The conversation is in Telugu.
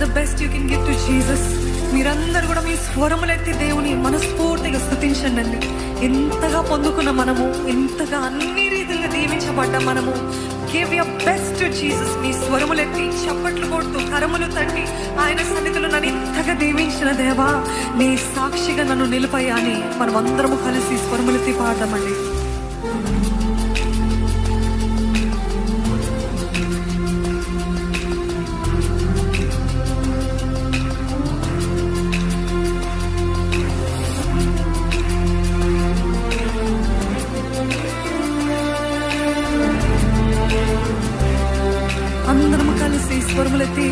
The best you can give to Jesus మీరందరూ కూడా మీ స్వరములెత్తి దేవుని మనస్ఫూర్తిగా స్థుతించండి ఎంతగా పొందుకున్న మనము ఎంతగా అన్ని రీతిగా దీవించబడ్డ మనము గివ్ యర్ బెస్ట్ జీసస్ మీ స్వరములెత్తి చప్పట్లు కొడుతూ కరములు తట్టి ఆయన సన్నిధిలో నన్ను ఇంతగా దీవించిన దేవా నీ సాక్షిగా నన్ను నిలిపాయని అని మనం అందరము కలిసి స్వరములెత్తి పాడదామండి. అందరం కలిసి స్వరములెత్తి